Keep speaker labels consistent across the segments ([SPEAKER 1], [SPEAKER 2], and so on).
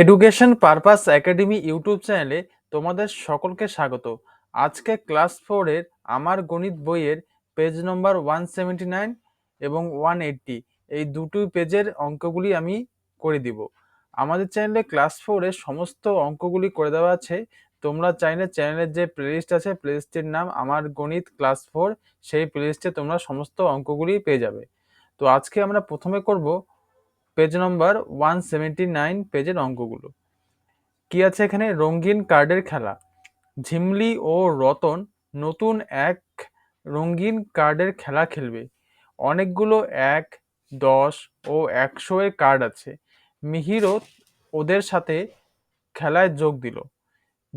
[SPEAKER 1] Education purpose academy YouTube চ্যানেলে তোমাদের সকলকে স্বাগত। আজকে ক্লাস ফোরের আমার গণিত বইয়ের page number one seventy nine এবং ওয়ান এইট্টি এই দুটো পেজের অঙ্কগুলি আমি করে দিব। আমাদের চ্যানেলে ক্লাস ফোরের সমস্ত অঙ্কগুলি করে দেওয়া আছে। তোমরা চাইলে চ্যানেলের যে প্লেলিস্ট আছে প্লেলিস্টের নাম আমার গণিত ক্লাস ফোর সেই প্লেলিস্টে তোমরা সমস্ত অঙ্কগুলি পেয়ে যাবে। তো আজকে আমরা প্রথমে করব page number one seventy nine পেজের অঙ্কগুলো। কি আছে এখানে? রঙিন কার্ডের খেলা। ঝিমলি ও রতন নতুন এক রঙিন কার্ডের খেলা খেলবে। অনেকগুলো এক, দশ ও একশো এর কার্ড আছে। মিহিরও ওদের সাথে খেলায় যোগ দিল।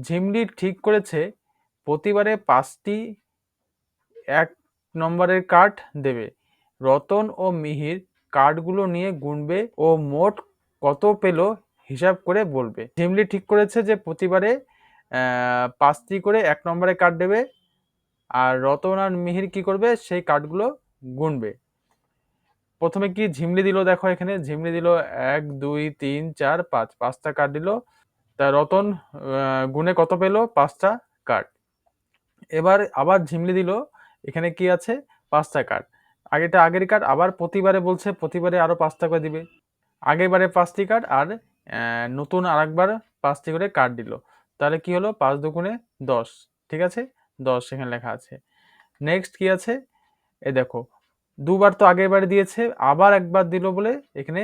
[SPEAKER 1] ঝিমলি ঠিক করেছে, প্রতিবারে পাঁচটি এক নম্বরের কার্ড দেবে। রতন ও মিহির কার্ডগুলো নিয়ে গুনবে ও মোট কত পেল হিসাব করে বলবে। ঝিমলি ঠিক করেছে যে প্রতিবারে পাঁচটি করে এক নম্বরে কার্ড দেবে আর রতন আর মিহির কি করবে? সেই কার্ডগুলো গুনবে। প্রথমে কি ঝিমলি দিল? দেখো এখানে ঝিমলি দিল এক, দুই, তিন, চার, পাঁচ। পাঁচটা কার্ড দিল। তা রতন গুনে কত পেল? পাঁচটা কার্ড। এবার আবার ঝিমলি দিল। এখানে কি আছে? পাঁচটা কার্ড। আগেটা আগের কার্ড আবার প্রতিবারে বলছে, প্রতিবারে আরও পাঁচটা করে দিবে। আগেরবারে পাঁচটি কার্ড আর নতুন আরেকবার পাঁচটি করে কার্ড দিল। তাহলে কি হলো? পাঁচ দুগুণে দশ, ঠিক আছে? দশ এখানে লেখা আছে। নেক্সট কি আছে? এ দেখো, দুবার তো আগের বারে দিয়েছে, আবার একবার দিল বলে এখানে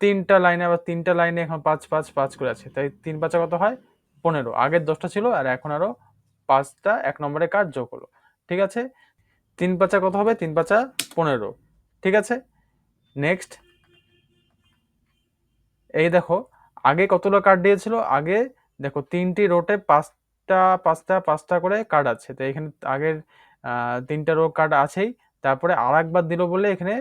[SPEAKER 1] তিনটা লাইনে আবার তিনটা লাইনে এখন পাঁচ পাঁচ পাঁচ করে আছে। তাই তিন পাঁচা কত হয়? পনেরো। আগের দশটা ছিল আর এখন আরও পাঁচটা, এক নম্বরে কার্ড যোগ হলো। ঠিক আছে? তিন পাঁচা কত হবে? তিন পাঁচা পনেরো। ঠিক আছে? নেক্সট এই দেখো, আগে কতগুলো কার্ড দিয়েছিল? আগে দেখো, তিনটি রোটে পাঁচটা পাঁচটা পাঁচটা করে কার্ড আছে। তো এখানে আগের তিনটা রো কার্ড আছেই। তারপরে আর একবার দিল বলে এখানে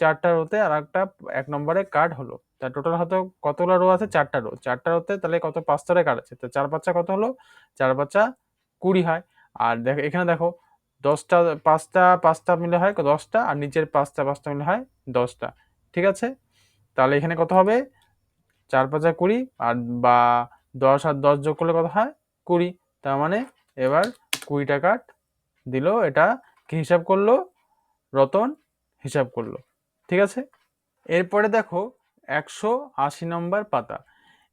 [SPEAKER 1] চারটা রোতে আর একটা এক নম্বরে কার্ড হলো। তা টোটাল হয়তো কতগুলো রো আছে? চারটা রো চারটা রোতে তাহলে কত? পাঁচটা কার্ড আছে। তো চার পাঁচটা কত হলো? চার পাঁচা কুড়ি হয়। আর দেখো, এখানে দেখো দশটা, পাঁচটা পাঁচটা মিলে হয় দশটা, আর নিচের পাঁচটা পাঁচটা মিলে হয় দশটা। ঠিক আছে? তাহলে এখানে কত হবে? চার পাঁচা কুড়ি, আর বা দশ আর দশ যোগ করলে কত হয়? কুড়ি। তার মানে এবার কুড়ি টাকা দিল, এটা কি হিসাব করল? রতন হিসাব করল। ঠিক আছে? এরপরে দেখো, একশো আশি নম্বর পাতা।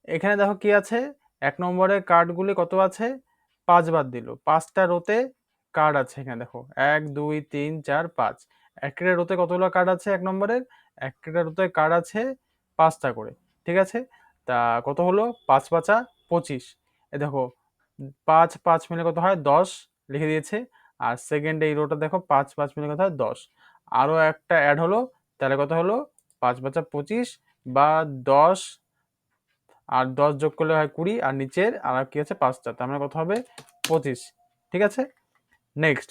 [SPEAKER 1] এখানে দেখো কি আছে? এক নম্বরের কার্ডগুলি কত আছে? পাঁচবার দিল। পাঁচটা রোতে কার্ড আছে এখানে, দেখো। এক, দুই, তিন, চার, পাঁচ। একটা রোতে কতগুলো কার্ড আছে এক নম্বরের? একটা রোতে কার্ড আছে পাঁচটা করে, ঠিক আছে? তা কত হলো? পাঁচ পাঁচা পঁচিশ। এ দেখো, পাঁচ পাঁচ মিলে কত হয়? দশ লিখে দিয়েছে। আর সেকেন্ড এই রোটা দেখো, পাঁচ পাঁচ মিলে কত হয়? দশ। আরও একটা অ্যাড হলো, তাহলে কত হলো? পাঁচ পাঁচা পঁচিশ বা দশ। আর দশ যোগ করলে হয় কুড়ি, আর নিচের আর কি আছে পাঁচটা, তার মানে কত হবে? পঁচিশ, ঠিক আছে? নেক্সট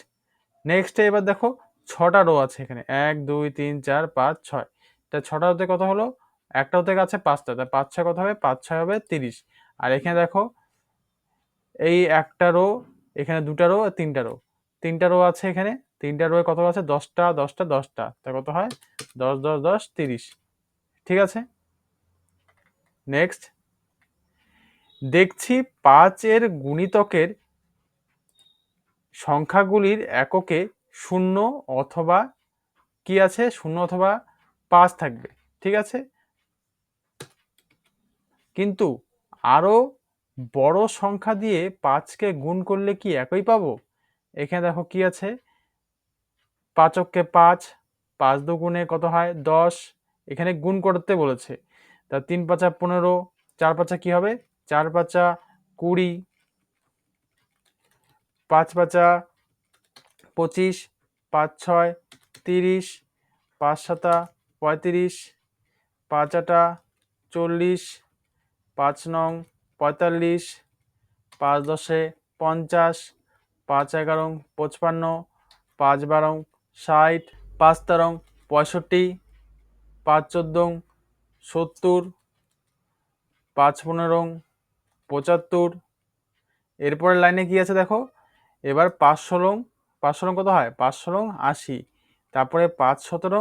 [SPEAKER 1] নেক্সটে এবার দেখো ছটা রো আছে এখানে। এক, দুই, তিন, চার, পাঁচ, ছয়। তা ছটা হতে কত হলো? একটা হতে আছে পাঁচটা। তা পাঁচ, ছয় কত হবে? পাঁচ, ছয় হবে তিরিশ। আর এখানে দেখো এই একটা রো এখানে দুটা রো আর তিনটা রো তিনটা রো আছে এখানে। তিনটা রো কত আছে? দশটা দশটা দশটা। তা কত হয়? দশ দশ দশ, তিরিশ। ঠিক আছে? নেক্সট দেখছি পাঁচের গুণিতকের সংখ্যাগুলির এককে শূন্য অথবা কি আছে? শূন্য অথবা পাঁচ থাকবে, ঠিক আছে? কিন্তু আরও বড় সংখ্যা দিয়ে পাঁচকে গুণ করলে কি একই পাবো? এখানে দেখো কি আছে? পাঁচককে পাঁচ পাঁচ দুগুণে কত হয়? দশ। এখানে গুণ করতে বলেছে। তা তিন পাঁচা পনেরো, চার পাঁচা কি হবে? চার পাঁচা কুড়ি। পাঁচ পাঁচা পঁচিশ, পাঁচ ছয়, তিরিশ, পাঁচ সাতা পঁয়ত্রিশ, পাঁচ আটা চল্লিশ, পাঁচ নং পঁয়তাল্লিশ, পাঁচ দশে পঞ্চাশ, পাঁচ এগারো পঁচপান্ন, পাঁচ বারো ষাট, পাঁচ তেরো পঁয়ষট্টি, পাঁচ চোদ্দ সত্তর, পাঁচ পনেরো পঁচাত্তর। এরপরের লাইনে কি আছে দেখো? এবার পাঁচশো রং পাঁচশো রং কত হয়? পাঁচশো রং আশি। তারপরে পাঁচ সতেরো,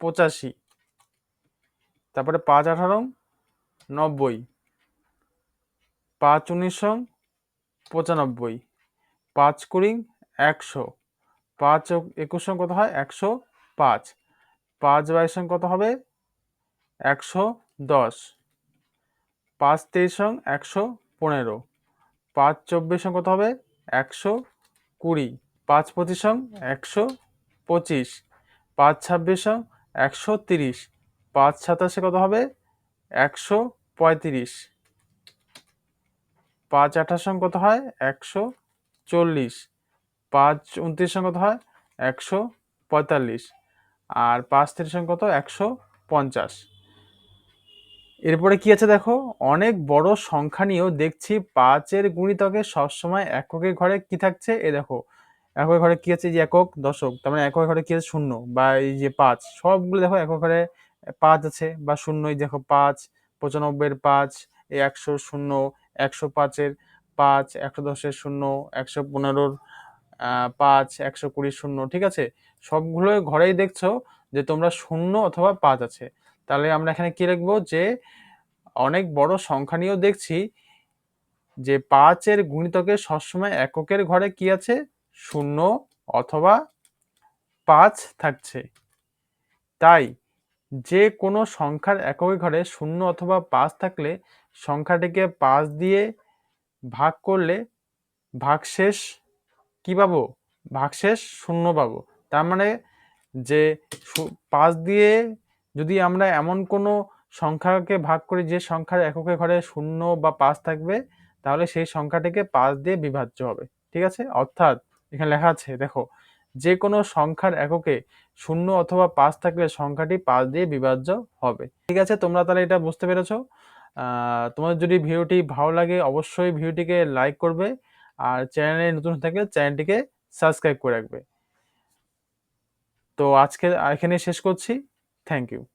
[SPEAKER 1] পঁচাশি। তারপরে পাঁচ আঠারো, নব্বই। পাঁচ উনিশ পঁচানব্বই। পাঁচ কুড়ি, একশো। পাঁচ একুশ কত হয়? একশো পাঁচ। পাঁচ বাইশ কত হবে? একশো দশ। পাঁচ তেইশ একশো পনেরো। পাঁচ চব্বিশ কত হবে? একশো কুড়ি, পাঁচ পঁচিশ একশো পঁচিশ, পাঁচ ছাব্বিশ একশো তিরিশ, পাঁচ সাতাশে কত হবে? একশো পঁয়ত্রিশ। পাঁচ আঠাশ কত হয়? একশো চল্লিশ। পাঁচ উনত্রিশ কত হয়? একশো পঁয়তাল্লিশ। আর পাঁচ তিরিশ কত? একশো পঞ্চাশ। এরপরে কি আছে দেখো? অনেক বড় সংখ্যা নিয়েও দেখছি পাঁচের গুণিতকে সবসময় এককের ঘরে কি থাকছে? এ দেখো একক ঘরে কি আছে? যে একক, দশক, তার মানে একক ঘরে কি আছে? শূন্য, বা এই যে পাঁচ, সবগুলো দেখো একক ঘরে পাঁচ আছে, বা শূন্য, এই দেখো পাঁচ, পঁচানব্বইয়ের পাঁচ একশো শূন্য, একশো পাঁচের পাঁচ, একশো দশের শূন্য, একশো পনেরোর পাঁচ, একশো কুড়ির শূন্য, ঠিক আছে? সবগুলো ঘরেই দেখছ যে তোমরা শূন্য অথবা পাঁচ আছে। তাহলে আমরা এখানে কি লিখব? যে অনেক বড় সংখ্যা নিয়েও দেখছি যে পাঁচের গুণিতকে সবসময় এককের ঘরে কি আছে? শূন্য অথবা পাঁচ থাকছে। তাই যে কোনো সংখ্যার এককের ঘরে শূন্য অথবা পাঁচ থাকলে সংখ্যাটিকে পাঁচ দিয়ে ভাগ করলে ভাগশেষ কি পাবো? ভাগশেষ শূন্য পাবো। তার মানে যে পাঁচ দিয়ে যদি আমরা এমন কোনো সংখ্যাকে ভাগ করি যে সংখ্যার এককের ঘরে শূন্য বা পাঁচ থাকবে, তাহলে সেই সংখ্যাটিকে পাঁচ দিয়ে বিভাজ্য হবে। ঠিক আছে? অর্থাৎ এখানে লেখা আছে, দেখো, যে কোনো সংখ্যার এককে শূন্য অথবা পাঁচ থাকলে সংখ্যাটি পাঁচ দিয়ে বিভাজ্য হবে। ঠিক আছে? তোমরা তাহলে এটা বুঝতে পেরেছ। তোমাদের যদি ভিডিওটি ভালো লাগে, অবশ্যই ভিডিওটিকে লাইক করবে আর চ্যানেলে নতুন থাকলে চ্যানেলটিকে সাবস্ক্রাইব করে রাখবে। তো আজকে এখানে শেষ করছি। Thank you.